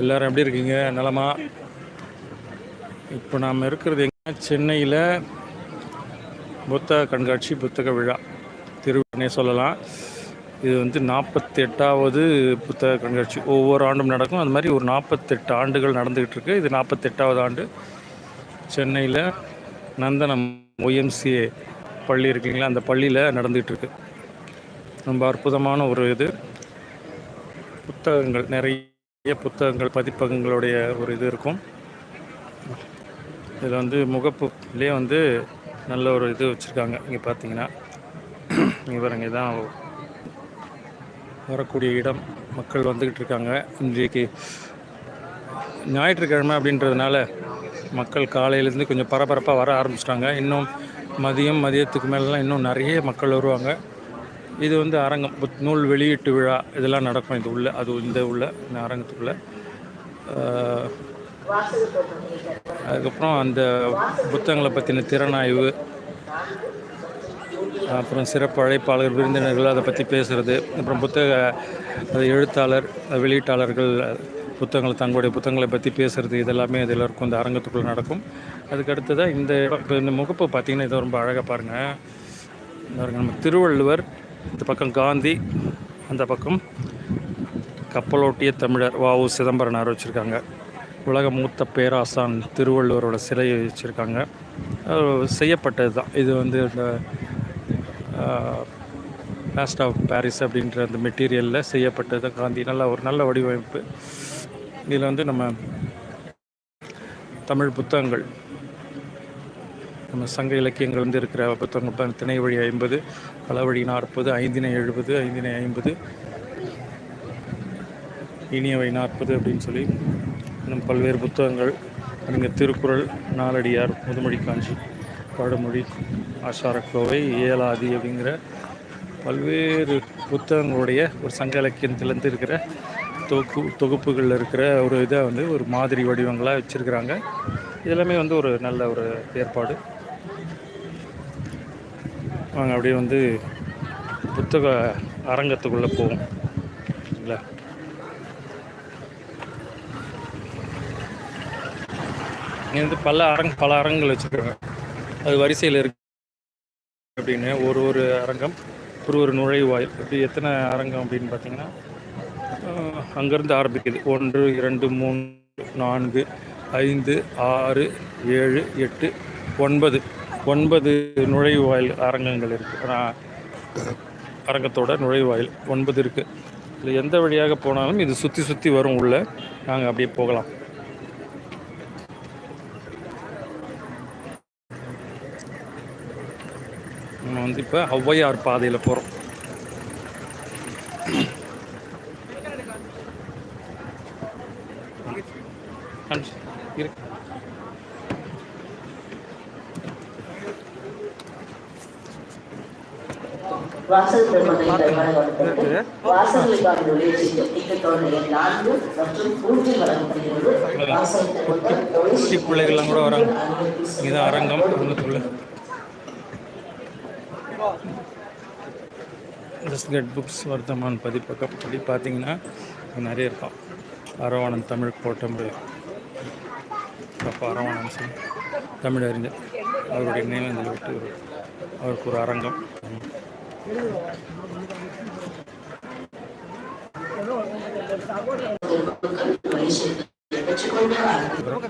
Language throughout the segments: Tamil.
எல்லாரும் எப்படி இருக்கீங்க? நலமா? இப்போ நாம் இருக்கிறது எங்க? சென்னையில் புத்தக கண்காட்சி புத்தக விழா. திருவிழானே சொல்லலாம். இது வந்து நாற்பத்தி எட்டாவது புத்தக கண்காட்சி. ஒவ்வொரு ஆண்டும் நடக்கும். அது மாதிரி ஒரு நாற்பத்தெட்டு ஆண்டுகள் நடந்துக்கிட்டு இருக்கு. இது நாற்பத்தெட்டாவது ஆண்டு. சென்னையில் நந்தனம் ஒய்எம்சிஏ பள்ளி இருக்குங்களா அந்த பள்ளியில் நடந்துகிட்ருக்கு. ரொம்ப அற்புதமான ஒரு இது. புத்தகங்கள் நிறைய புத்தகங்கள் பதிப்பகங்களுடைய ஒரு இது இருக்கும். இதில் வந்து முகப்புலேயே வந்து நல்ல ஒரு இது வச்சுருக்காங்க. இங்கே பார்த்தீங்கன்னா இங்கே பாருங்க இதான் வரக்கூடிய இடம். மக்கள் வந்துக்கிட்டு இருக்காங்க இன்றைக்கு ஞாயிற்றுக்கிழமை அப்படின்றதுனால மக்கள் காலையிலேருந்து கொஞ்சம் பரபரப்பாக வர ஆரம்பிச்சிட்டாங்க. இன்னும் மதியம் மதியத்துக்கு மேலெலாம் இன்னும் நிறைய மக்கள் வருவாங்க. இது வந்து அரங்கம். புத் நூல் வெளியீட்டு விழா இதெல்லாம் நடக்கும். இது உள்ள அது இந்த உள்ள இந்த அரங்கத்துக்குள்ள. அதுக்கப்புறம் அந்த புத்தகங்களை பற்றின திறனாய்வு அப்புறம் சிறப்பு அழைப்பாளர் விருந்தினர்கள் அதை பற்றி பேசுகிறது அப்புறம் புத்தக எழுத்தாளர் வெளியீட்டாளர்கள் புத்தகங்களை தங்களுடைய புத்தகங்களை பற்றி பேசுகிறது இதெல்லாமே இதில் இருக்கும். இந்த அரங்கத்துக்குள்ளே நடக்கும். அதுக்கு அடுத்ததாக இந்த இடம் இப்போ இந்த முகப்பு பார்த்தீங்கன்னா இதை ரொம்ப அழகாக பாருங்கள் பாருங்கள் நம்ம திருவள்ளுவர் இந்த பக்கம் காந்தி அந்த பக்கம் கப்பலோட்டிய தமிழர் வாவு சிதம்பரனார் வச்சுருக்காங்க. உலக மூத்த பேராசான் திருவள்ளுவரோட சிலையை வச்சுருக்காங்க. செய்யப்பட்டது தான். இது வந்து இந்த லாஸ்ட் ஆஃப் பாரிஸ் அப்படின்ற அந்த மெட்டீரியலில் செய்யப்பட்டது தான். காந்தி நல்ல ஒரு நல்ல வடிவமைப்பு. இதில் வந்து நம்ம தமிழ் புத்தகங்கள் நம்ம சங்க இலக்கியங்கள் வந்து இருக்கிற புத்தகங்கள் திணை வழி ஐம்பது களவழி நாற்பது ஐந்தினை எழுபது ஐந்தினை ஐம்பது இனியவை நாற்பது அப்படின்னு சொல்லி இன்னும் பல்வேறு புத்தகங்கள். இங்கே திருக்குறள் நாலடியார் முதுமொழி காஞ்சி பழமொழி ஆசாரக்கோவை ஏலாதி அப்படிங்கிற பல்வேறு புத்தகங்களுடைய ஒரு சங்க இலக்கியத்திலேருந்து இருக்கிற தொகு தொகுப்புகளில் இருக்கிற ஒரு இதை வந்து ஒரு மாதிரி வடிவங்களாக வச்சுருக்கிறாங்க. இதெல்லாமே வந்து ஒரு நல்ல ஒரு ஏற்பாடு. நாங்கள் அப்படியே வந்து புத்தக அரங்கத்துக்குள்ளே போவோம். சரிங்களா இங்கே வந்து பல அரங் பல அரங்குகள் வச்சுருக்காங்க. அது வரிசையில் இருக்கு. அப்படின்னு ஒரு ஒரு அரங்கம் ஒரு ஒரு நுழைவாயில். இப்படி எத்தனை அரங்கம் அப்படின்னு பார்த்தீங்கன்னா அங்கேருந்து ஆரம்பிக்குது. ஒன்று இரண்டு மூன்று நான்கு ஐந்து ஆறு ஏழு எட்டு ஒன்பது. ஒன்பது நுழைவாயில் அரங்கங்கள் இருக்குது அரங்கத்தோட நுழைவாயில் ஒன்பது இருக்குது இதில் எந்த வழியாக போனாலும் இது சுற்றி சுற்றி வரும் உள்ள. நாங்கள் அப்படியே போகலாம். நம்ம வந்து இப்போ ஔவையார் பாதையில் போகிறோம் இருக்கு வாசல் பெருமக்களை வழங்கப்பட்டது வாசலுக்கான நுழைவுச்சீட்டு டிக்கெட்டோட எண் நான்கு மற்றும் பூஜ்ஜியம் வழங்கப்படுகிறது. வாசல் திறந்தால் குட்டி பிள்ளைகள்லாம் கூட வராங்க. இதுதான் அரங்கம். அரங்கத்துக்குள்ள கெட் புக்ஸ் வர்த்தமான் பதிப்பக்கம் அப்படி பார்த்தீங்கன்னா நிறைய இருக்கும் அரவாணன் தமிழ் கோட்டம்பு. அப்பா அரவாணன் தமிழ் அறிஞர் அவருடைய நினைவேந்தல் விட்டு அவருக்கு ஒரு அரங்கம்.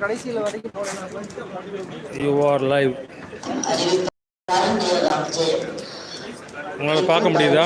கடைசியில் வரைக்கும் யூ ஆர் லைவ் உங்களால் பார்க்க முடியுதா?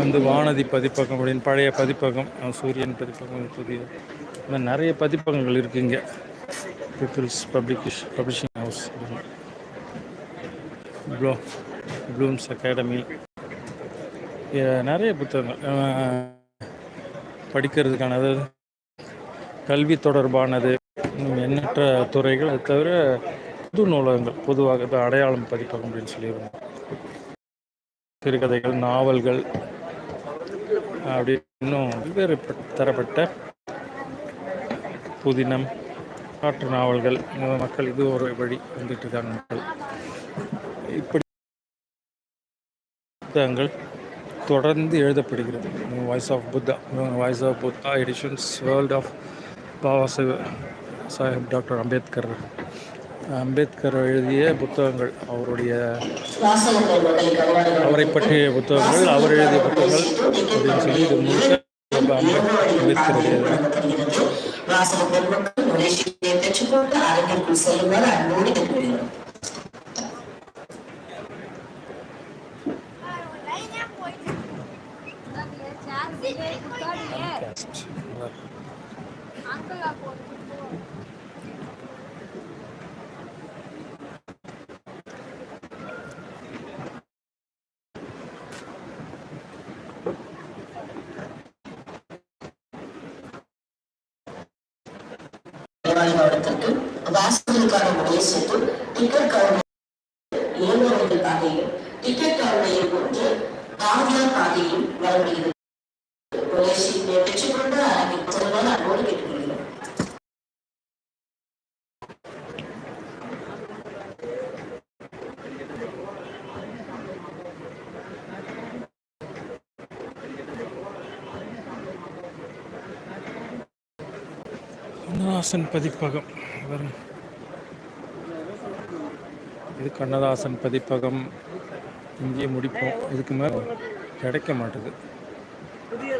வந்து வானதி பதிப்பகம் அப்படின்னு பழைய பதிப்பகம் சூரியன் பதிப்பகம் புதிய. இந்த மாதிரி நிறைய பதிப்பகங்கள் இருக்கு இங்கே. Peoples publish publishing house pro blooms academy நிறைய புத்தகங்கள் படிக்கிறதுக்கானது படிக்கிறதுக்கான அதாவது கல்வி தொடர்பானது எண்ணற்ற துறைகள் அது தவிர புது நூலகங்கள் பொதுவாக இப்போ அடையாளம் பதிப்பகம் அப்படின்னு சொல்லியிருந்தோம். சிறுகதைகள் நாவல்கள் அப்படி இன்னும் வெவ்வேறு தரப்பட்ட புதினம் காற்று நாவல்கள் இந்த மக்கள் இது ஒரு வழி வந்துட்டு இருக்காங்க. மக்கள் புத்தகங்கள் தொடர்ந்து எழுதப்படுகிறது. Voice of Buddha voice of Buddha editions world of Baba Saheb doctor Ambedkar Ambedkar எழுதிய புத்தகங்கள் அவருடைய அவரை பற்றிய புத்தகங்கள் அவர் எழுதிய புத்தகங்கள் அப்படின்னு சொல்லி இது முழுக்க அம்பேத்கர் எழுதியது மாவட்டத்திற்கு வாசகர்களுக்கான உடைய சேர்த்து டிக்கெட் கவுண்டர் ஏழு பாதையும் டிக்கெட் கவுண்டரில் ஒன்று ஆங்கில பாதையில் வரப்படுகிறது. கண்ணதாசன் பதிப்பகம். இது கண்ணதாசன் பதிப்பகம். இங்கே முடிப்போம். இதுக்கு மேலே கிடைக்க மாட்டுது. புதிய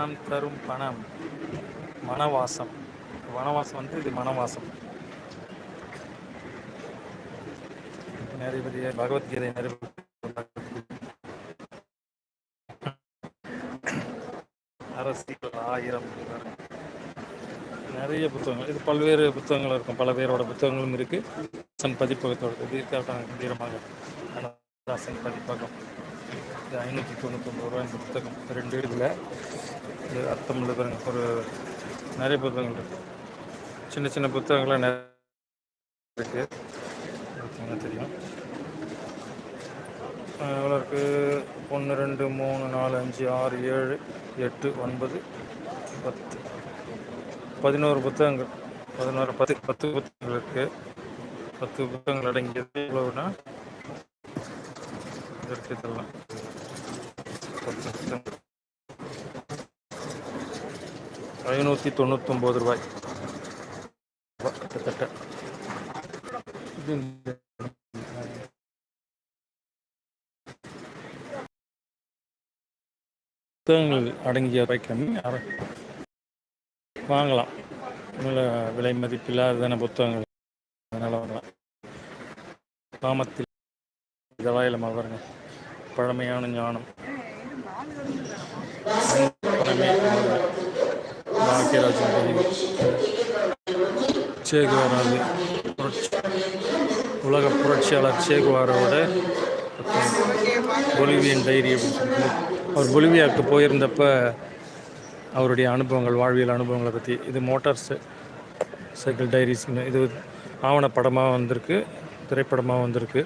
மனம் தரும் பணம். மனவாசம். வனவாசம் வந்து இது மனவாசம். நிறைய பகவத்கீதை நிறைய அரசியல் ஆயிரம் நிறைய புத்தகங்கள். இது பல்வேறு புத்தகங்கள் இருக்கும். பல பேரோட புத்தகங்களும் இருக்கு. சன் பதிப்பகத்தோட தீர்க்கான தீரமாக. பதிப்பகம். இது ஐநூற்றி தொண்ணூத்தொம்பது ரூபாய் இந்த புத்தகம். ரெண்டு இதில். இது அர்த்தம் உள்ள பாருங்க. ஒரு நிறைய புத்தகங்கள் இருக்கு. சின்ன சின்ன புத்தகங்கள்லாம் நிறைய இருக்குது தெரியும். எவ்வளோ இருக்குது ஒன்று ரெண்டு மூணு நாலு அஞ்சு ஆறு ஏழு எட்டு ஒன்பது பத்து. பதினோரு புத்தகங்கள். பதினோரு பத்து பத்து புத்தகங்கள் இருக்குது பத்து புத்தகங்கள் அடங்கியது எவ்வளோன்னா இது இதெல்லாம். ஐநூற்றி தொண்ணூத்தொம்பது ரூபாய். கிட்டத்தட்ட. புத்தகங்கள் அடங்கிய ரூபாய் கம்மி வாங்கலாம். விலை மதிப்பில்லாததான புத்தகங்கள். அதனால் வாங்கலாம். காமத்தில் இதவாயிலம் அவருங்க பழமையான ஞானம். பழமை சேகுவாராது புரட்சி உலக புரட்சியாளர் சேகுவாரோட பொலிவியன் டைரி அப்படின்னு அவர் பொலிவியாவுக்கு போயிருந்தப்ப அவருடைய அனுபவங்கள் வாழ்வியல் அனுபவங்களை பற்றி இது மோட்டார் சைக்கிள் டைரிஸ்னு இது ஆவணப்படமாக வந்திருக்கு திரைப்படமாக வந்திருக்கு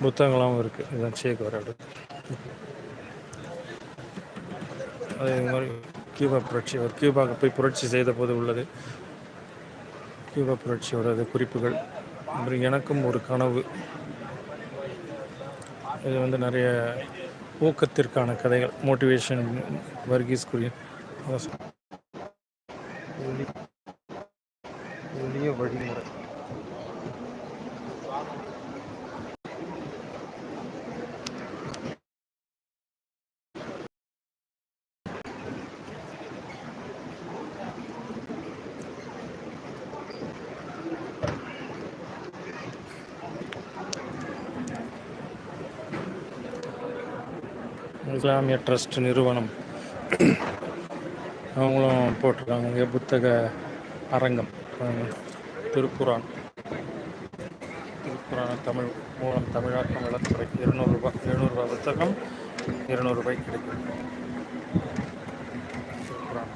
புத்தகங்களாகவும் இருக்குது இதுதான் சேகுவாரோட அதே மாதிரி கியூபா புரட்சி அவர் கியூபாவுக்கு போய் புரட்சி செய்த போது உள்ளது. கியூபா புரட்சியோட குறிப்புகள். அப்புறம் எனக்கும் ஒரு கனவு. இது வந்து நிறைய ஊக்கத்திற்கான கதைகள். மோட்டிவேஷன் வர்கீஸ் குரியன் வழிமுறை. இஸ்லாமிய ட்ரஸ்ட் நிறுவனம். அவங்களும் போட்டிருக்காங்க. இங்கே புத்தக அரங்கம். திருக்குறான். திருக்குறான தமிழ் மூலம் தமிழாக்கம் வளர்த்துறை இருநூறு எழுநூறுபா புத்தகம் இருநூறு கிடைக்கும். திருக்குறான்.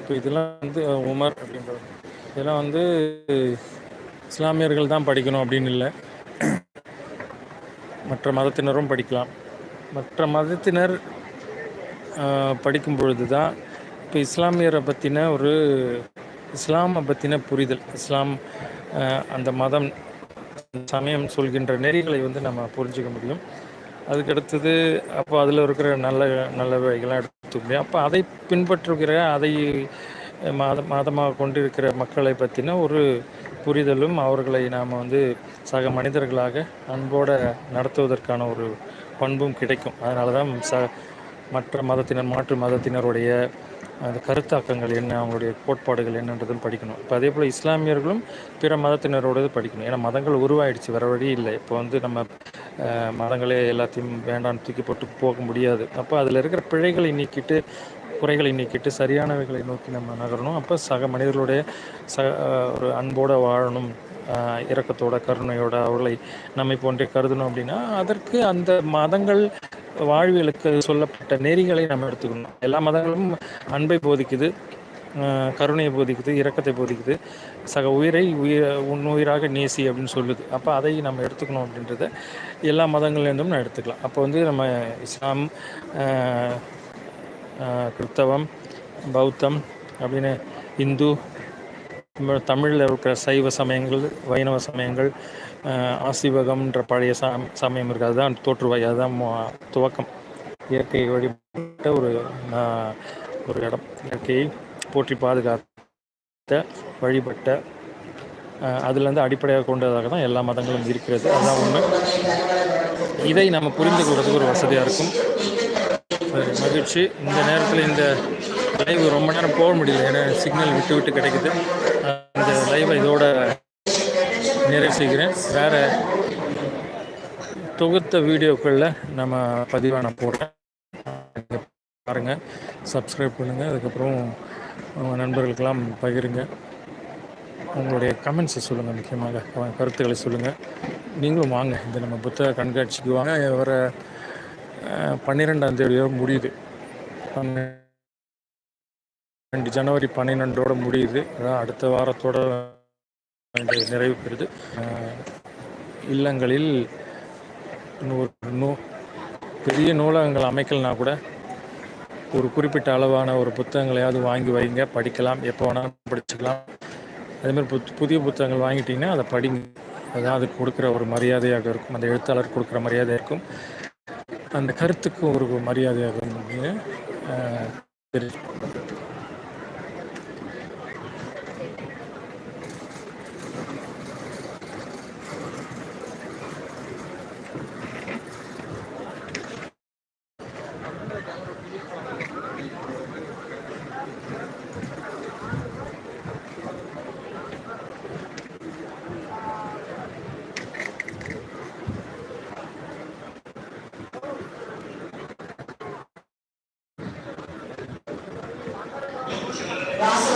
இப்போ இதெல்லாம் வந்து உமர் அப்படின்றது. இதெல்லாம் வந்து இஸ்லாமியர்கள் தான் படிக்கணும் அப்படின்னு இல்லை. மற்ற மதத்தினரும் படிக்கலாம். மற்ற மதத்தினர் படிக்கும் பொழுது தான் இப்போ இஸ்லாமியரை பற்றின ஒரு இஸ்லாமை பற்றின புரிதல் இஸ்லாம் அந்த மதம் சமயம் சொல்கின்ற நெறிகளை வந்து நம்ம புரிஞ்சுக்க முடியும். அதுக்கடுத்தது அப்போ அதில் இருக்கிற நல்ல நல்லவைகள்லாம் எடுத்துக்க முடியும் அப்போ அதை பின்பற்றுகிற அதை மத மதமாக கொண்டிருக்கிற மக்களை பற்றின ஒரு புரிதலும் அவர்களை நாம் வந்து சக மனிதர்களாக அன்போடு நடத்துவதற்கான ஒரு பண்பும் கிடைக்கும். அதனால தான் ச மற்ற மதத்தினர் மாற்று மதத்தினருடைய அந்த கருத்தாக்கங்கள் என்ன அவங்களுடைய கோட்பாடுகள் என்னன்றதும் படிக்கணும். இப்போ அதே போல் இஸ்லாமியர்களும் பிற மதத்தினரோடது படிக்கணும். ஏன்னா மதங்கள் உருவாயிடுச்சு வர வழி இல்லை. இப்போ வந்து நம்ம மதங்களே எல்லாத்தையும் வேண்டாம்னு தூக்கி போட்டு போக முடியாது. அப்போ அதில் இருக்கிற பிழைகளை நீக்கிட்டு குறைகளை நீக்கிட்டு சரியானவைகளை நோக்கி நம்ம நகரணும். அப்போ சக மனிதர்களுடைய ச ஒரு அன்போடு வாழணும். இரக்கத்தோட கருணையோட அவர்களை நம்மை போன்றே கருதணும் அப்படின்னா அதற்கு அந்த மதங்கள் வாழ்வியலுக்கு சொல்லப்பட்ட நெறிகளை நம்ம எடுத்துக்கணும். எல்லா மதங்களும் அன்பை போதிக்குது கருணையை போதிக்குது இரக்கத்தை போதிக்குது. சக உயிரை உயிர் உன் உயிராக நேசி அப்படின்னு சொல்லுது. அப்போ அதை நம்ம எடுத்துக்கணும் அப்படின்றத எல்லா மதங்கள்லேருந்தும் நான் எடுத்துக்கலாம். அப்போ வந்து நம்ம இஸ்லாம் கிறிஸ்தவம் கிறித்தவம் பௌத்தம் அப்படின்னு இந்து நம்ம தமிழில் இருக்கிற சைவ சமயங்கள் வைணவ சமயங்கள் ஆசிவகம்ன்ற பழைய சம சமயம் இருக்குது அதுதான் தோற்றுவாய். அதுதான் துவக்கம். இயற்கை வழிபட்ட ஒரு ஒரு இடம். இயற்கையை போற்றி பாதுகாத்த வழிபட்ட அதுலேருந்து அடிப்படையாக கொண்டதாக தான் எல்லா மதங்களும் இருக்கிறது. அதுதான் உண்மை. இதை நம்ம புரிந்து கொள்றதுக்கு ஒரு வசதியாக இருக்கும். மகிழ்ச்சி. இந்த நேரத்தில் இந்த லைவ் ரொம்ப நேரம் போக முடியல. ஏன்னா சிக்னல் விட்டு விட்டு கிடைக்குது. அந்த லைவை இதோட நிறைவு செய்கிறேன். வேறு தொகுத்த வீடியோக்களில் நம்ம பதிவாக நான் போடுறேன். பாருங்கள் சப்ஸ்கிரைப் பண்ணுங்கள் அதுக்கப்புறம் உங்கள் நண்பர்களுக்கெல்லாம் பகிருங்க. உங்களுடைய கமெண்ட்ஸை சொல்லுங்கள் முக்கியமாக. கருத்துக்களை சொல்லுங்கள் நீங்களும் வாங்க. இந்த நம்ம புத்தக கண்காட்சிக்கு வாங்க. வர பன்னிரெண்டாம் தேதியோட முடியுது. ரெண்டு ஜனவரி பன்னிரெண்டோட முடியுது. அதான் அடுத்த வாரத்தோட நிறைவு பெறுது. இல்லங்களில் ஒரு நூ பெரிய நூலகங்கள் அமைக்கலனா கூட ஒரு குறிப்பிட்ட அளவான ஒரு புத்தகங்களையாவது வாங்கி வைங்க. படிக்கலாம். எப்போ வேணாலும் படிச்சுக்கலாம். அதேமாதிரி புத் புதிய புத்தகங்கள் வாங்கிட்டீங்கன்னா அதை படிங்க. அதுதான் அதுக்கு கொடுக்குற ஒரு மரியாதையாக இருக்கும். அந்த எழுத்தாளர் கொடுக்குற மரியாதையாக இருக்கும். அந்த கருத்துக்கு ஒரு மரியாதையாக இருக்கும் அப்படின்னு, রাসুল